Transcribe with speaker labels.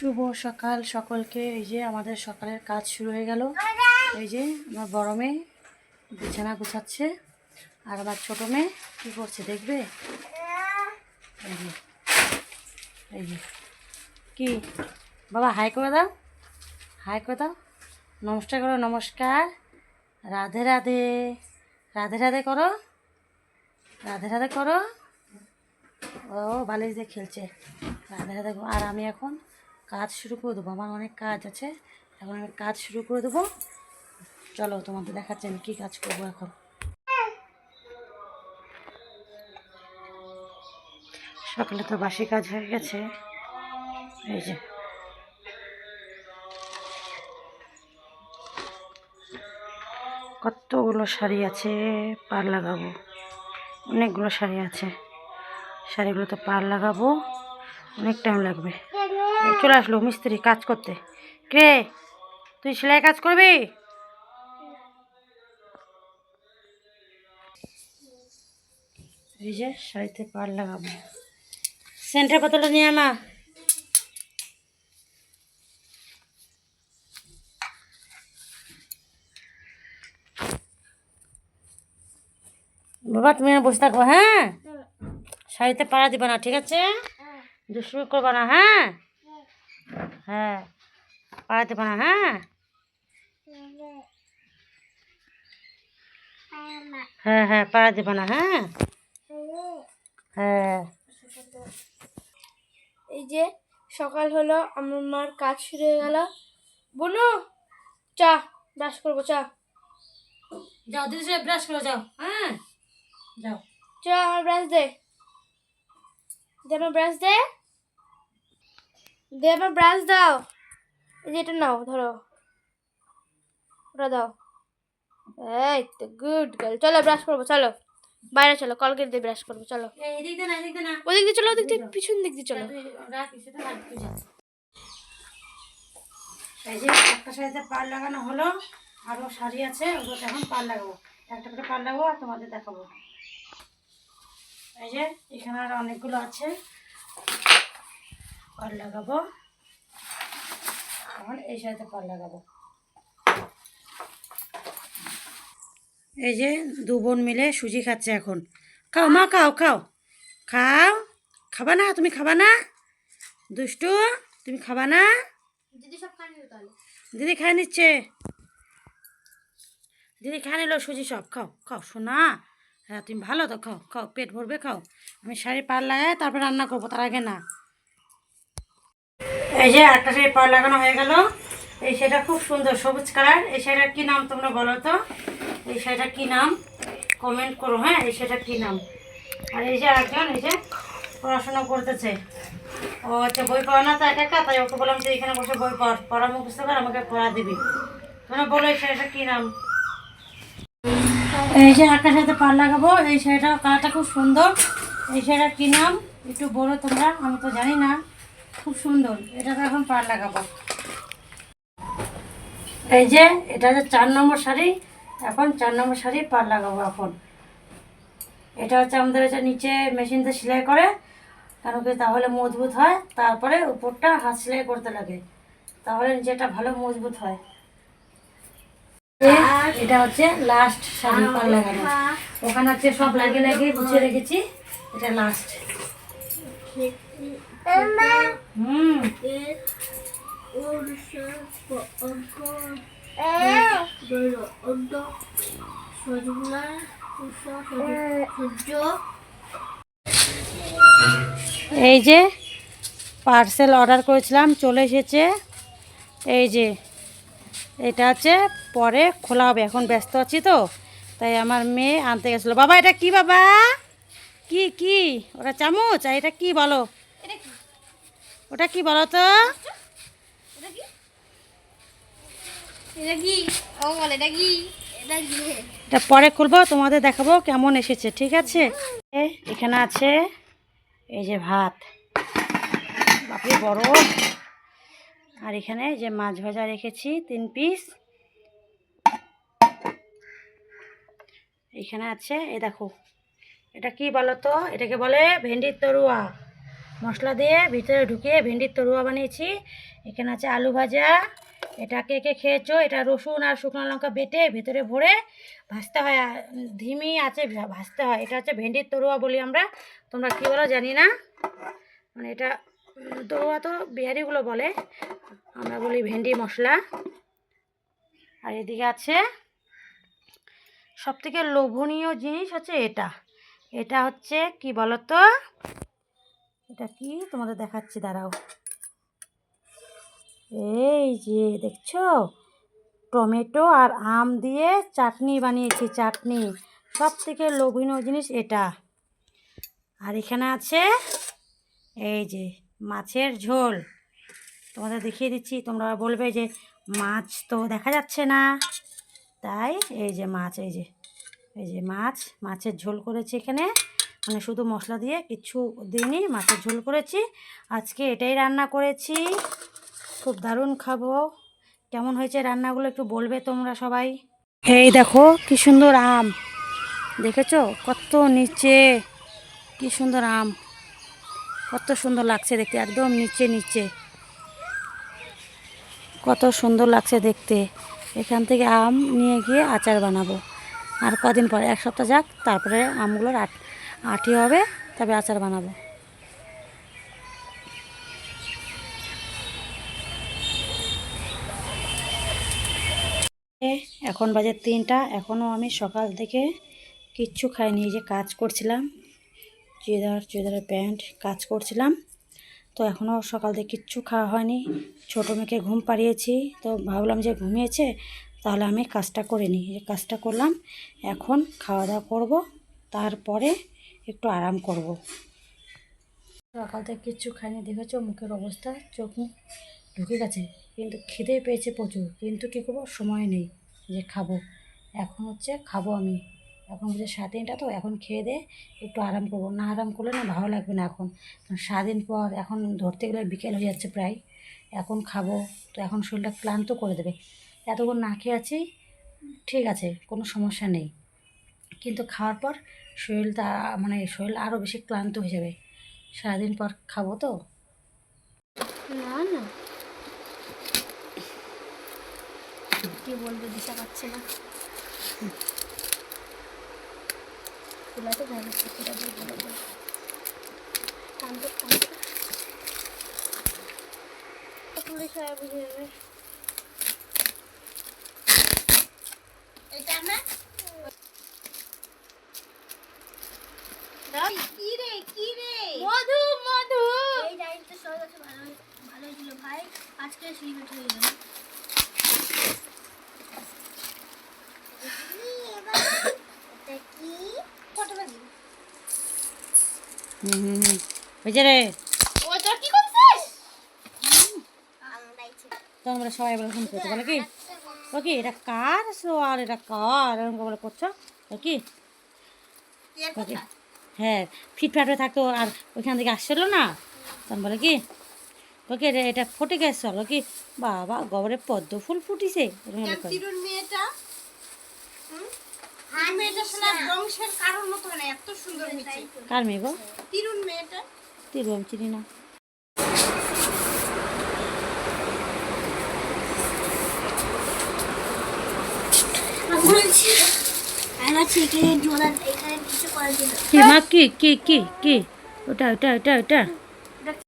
Speaker 1: শুভ সকাল সকলকে। এই যে আমাদের সকালের কাজ শুরু হয়ে গেল। এই যে আমার বড় মেয়ে বিছানা গুছাচ্ছে আর আমার ছোটো মেয়ে কী করছে দেখবে? এই যে এই যে। কি? বাবা, হাই করে দাও। হাই করে দাও। নমস্কার করো, নমস্কার। রাধে রাধে। রাধে রাধে করো। রাধে রাধে করো। ও দিয়ে খেলছে। রাধে রাধে আর আমি এখন কাজ শুরু করে দেবো। আমার অনেক কাজ আছে। এখন আমি কাজ শুরু করে দেবো। চলো, তোমাদের দেখাচ্ছি আমি কী কাজ করব এখন। সকালে তো বাসি কাজ হয়ে গেছে। এই যে। কতগুলো শাড়ি আছে? পার লাগাবো। অনেকগুলো শাড়ি আছে। শাড়িগুলোতে পার লাগাবো। অনেক টাইম লাগবে। চলে আসলো মিস্ত্রি কাজ করতে। কে তুই সেলাই কাজ করবি? এই যে শাড়িতে পার লাগাবো সেন্টার বোতলটা নিয়ে আমা বাবা তুমি বসে থাকো হ্যাঁ? শাড়িতে পাড়া দিবা না ঠিক আছে? দুষ্টুমি করবা না হ্যাঁ? হ্যাঁ পাড়া দিবা হ্যাঁ হ্যাঁ হ্যাঁ পাড়া দিবা হ্যাঁ? হ্যাঁ।
Speaker 2: এই যে সকাল হলো, আমার মার কাজ শুরু হয়ে গেল। বনু, চা ব্রাশ করব, চা।
Speaker 1: যাও, দিদি সে ব্রাশ করে, যাও হ্যাঁ? যাও।
Speaker 2: চা, আমার ব্রাশ দে। আমার ব্রাশ দে। দে আমার ব্রাশ দাও। এই যে এটা নাও ধরো। ওটা দাও। এই তো গুড গার্ল চলো ব্রাশ করব চলো। বাইরে চলো কলগেট দিয়ে ব্রাশ করব চলো। ওদিক দিয়ে চলো ওদিক দিয়ে পিছন দিক দিয়ে চলো।
Speaker 1: এই যে একটা শাড়িতে পার লাগানো হলো আরও শাড়ি আছে ওগুলোতে এখন পার লাগাবো। একটা করে পার লাগাবো আর তোমাদের দেখাবো। এই যে এখানে আর অনেকগুলো আছে। পার লাগাবো। এখন এই শাড়িতে পার লাগাবো। এই যে দু বোন মিলে সুজি খাচ্ছে এখন। খাও মা খাও খাও। খাও। খাবা না? তুমি খাবা না? দুষ্টু তুমি খাবা না?
Speaker 2: দিদি সব খানি
Speaker 1: দিদি খাই নিচ্ছে। দিদি খাই নিল সুজি সব। খাও খাও শোনা হ্যাঁ তুমি ভালো তো? খাও খাও পেট ভরবে খাও। আমি শাড়ি পার লাগাই তারপর রান্না করব তার আগে না। এই যে একটা শাড়ি পার লাগানো হয়ে গেল। এই শাড়িটা খুব সুন্দর, সবুজ কালার। এই শাড়িটার কী নাম তোমরা বলো তো? এই শাড়িটার কী নাম? কমেন্ট করো হ্যাঁ? এই শাড়িটার কী নাম? আর এই যে আরেকজন, এই যে পড়াশোনা করতেছে। ও আচ্ছা বই পড়া না? তো একা একা? তাই ওকে বললাম যে এখানে বসে বই পড়। পড়া মুখস্থ কর, আমাকে পড়া দিবি। তোমরা বলো এই শাড়িটা কী নাম? এই যে একটা শাড়িতে পার লাগাবো। এই শাড়িটা কালারটা খুব সুন্দর। এই শাড়িটার কী নাম? একটু বলো তোমরা, আমি তো জানি না। খুব সুন্দর। এটাতে এখন পার লাগাবো। এই যে এটা হচ্ছে চার নম্বর শাড়ি এখন চার নম্বর শাড়ি পার লাগাবো এখন। এটা হচ্ছে আমাদের হচ্ছে নিচে মেশিনতে সেলাই করে কারণ কি তাহলে মজবুত হয় তারপরে উপরটা হাত সেলাই করতে লাগে। তাহলে নিচেটা ভালো মজবুত হয়। এটা হচ্ছে লাস্ট শাড়ি পার লাগানো। ওখানে হচ্ছে সব লাগিয়ে লাগিয়ে গুছিয়ে রেখেছি। এটা লাস্ট হুম এই যে পার্সেল অর্ডার করেছিলাম, চলে এসেছে। এই যে, এটা হচ্ছে পরে খোলা হবে, এখন ব্যস্ত আছি তো, তাই আমার মেয়ে আনতে গেছিল। বাবা, এটা কি বাবা? কি কি? ওটা চামচ? আর এটা কি বলো? ওটা কি বলো তো?
Speaker 2: এটা
Speaker 1: পরে খুলবো তোমাদের দেখাবো কেমন এসেছে ঠিক আছে? এ, এখানে আছে এই যে ভাত। বাপরে বড়। আর এখানে যে মাছ ভাজা রেখেছি তিন পিস। এখানে আছে এই দেখো এটা কি বলো তো এটাকে বলে ভেন্ডির তরুয়া। মশলা দিয়ে ভিতরে ঢুকিয়ে ভেন্ডির তরুয়া বানিয়েছি। এখানে আছে আলু ভাজা। এটা কে কে খেয়েছো? এটা রসুন আর শুকনো লঙ্কা বেটে ভিতরে ভরে ভাজতে হয়। ধিমি আছে, ভাজতে হয়। এটা হচ্ছে ভেন্ডির তরুয়া বলি আমরা। তোমরা কী বলো জানি না। মানে এটা তরুয়া তো বিহারিগুলো বলে। আমরা বলি ভেন্ডি মশলা। আর এদিকে আছে সবথেকে লোভনীয় জিনিস হচ্ছে এটা। এটা হচ্ছে কি বলতো? এটা কি? তোমাদের দেখাচ্ছি, দাঁড়াও। এই যে, দেখছ? টমেটো আর আম দিয়ে চাটনি বানিয়েছি, চাটনি। সব থেকে লোভনীয় জিনিস এটা। আর এখানে আছে, এই যে, মাছের ঝোল। তোমাদের দেখিয়ে দিচ্ছি, তোমরা বলবে যে মাছ তো দেখা যাচ্ছে না। তাই, এই যে মাছ, এই যে। এই যে মাছ, মাছের ঝোল করেছি এখানে। মানে শুধু মশলা দিয়ে কিচ্ছু দিইনি, মাছের ঝোল করেছি। আজকে এটাই রান্না করেছি। খুব দারুণ খাব। কেমন হয়েছে রান্নাগুলো একটু বলবে তোমরা সবাই? এই দেখো, কি সুন্দর আম। দেখেছ? কত নিচে, কি সুন্দর আম। কত সুন্দর লাগছে দেখতে, একদম নিচে নিচে। কত সুন্দর লাগছে দেখতে। এখান থেকে আম নিয়ে গিয়ে আচার বানাবো। আর কদিন পরে, এক সপ্তাহ যাক, তারপরে আমগুলোর আট আটি হবে, তবে আচার বানাবো। এখন বাজে তিনটা এখনও আমি সকাল থেকে কিচ্ছু খাইনি যে কাজ করছিলাম, চুড়িদার, চুড়িদারের প্যান্ট কাজ করছিলাম, তো এখনও সকাল থেকে কিচ্ছু খাওয়া হয়নি, ছোটো মেয়েকে ঘুম পাড়িয়েছি, তো ভাবলাম যে ঘুমিয়েছে তাহলে আমি কাজটা করে নিই। যে কাজটা করলাম, এখন খাওয়া দাওয়া করব, তারপরে একটু আরাম করব। সকাল থেকে কিচ্ছু খাইনি, দেখেছ মুখের অবস্থা? চোখ মুখ ঢুকে গেছে, কিন্তু খিদে পেয়েছে প্রচুর, কিন্তু কী করব? সময় নেই যে খাব। এখন হচ্ছে খাব আমি। এখন হচ্ছে সাড়ে তিনটা তো, এখন খেয়ে দে, একটু আরাম করব। না আরাম করলে না ভালো লাগবে না এখন। সারাদিন পর এখন ধরতে গেলে বিকেল হয়ে যাচ্ছে প্রায়। এখন খাব, তো এখন শরীরটা ক্লান্ত করে দেবে। এতক্ষণ না খেয়ে আছি। ঠিক আছে, কোনো সমস্যা নেই। কিন্তু খাওয়ার পর শরীরটা মানে শরীর আরও বেশি ক্লান্ত হয়ে যাবে। সারাদিন পর খাব তো?
Speaker 2: না না। কি বলব দিশা পাচ্ছে না। তো ভালো সেটা দিয়ে বলে দেবো টানতে টানতে পুলিশ সবাই বুঝে যাবে এটা না কি রে কি রে। মধু মধু
Speaker 3: এই ডাইটটা সব কাছে ভালো ছিল ভাই আজকে হয়ে গেল
Speaker 1: আমরা সবাই বলে ফোন করতে বলে কি? ও কি এটা কার সোয়ার এটা কার এরকম বলে করছ ও কি ও কি? হ্যাঁ ফিটফাট হয়ে থাকতো আর ওইখান থেকে আসছিল না তখন বলে কি ওকে রে এটা ফুটে গেছে চলো কি বাবা গবরে পদ্ম ফুল ফুটিছে
Speaker 4: মেয়েটা
Speaker 1: কার মেয়ে গো
Speaker 4: তিরুর মেয়েটা
Speaker 1: তিরু আমি চিনি না
Speaker 3: বলছি আমার থেকে জোড়া এখানে কিছু করার জন্য
Speaker 1: কি কি কি কি কি? ওটা ওটা ওটা ওটা।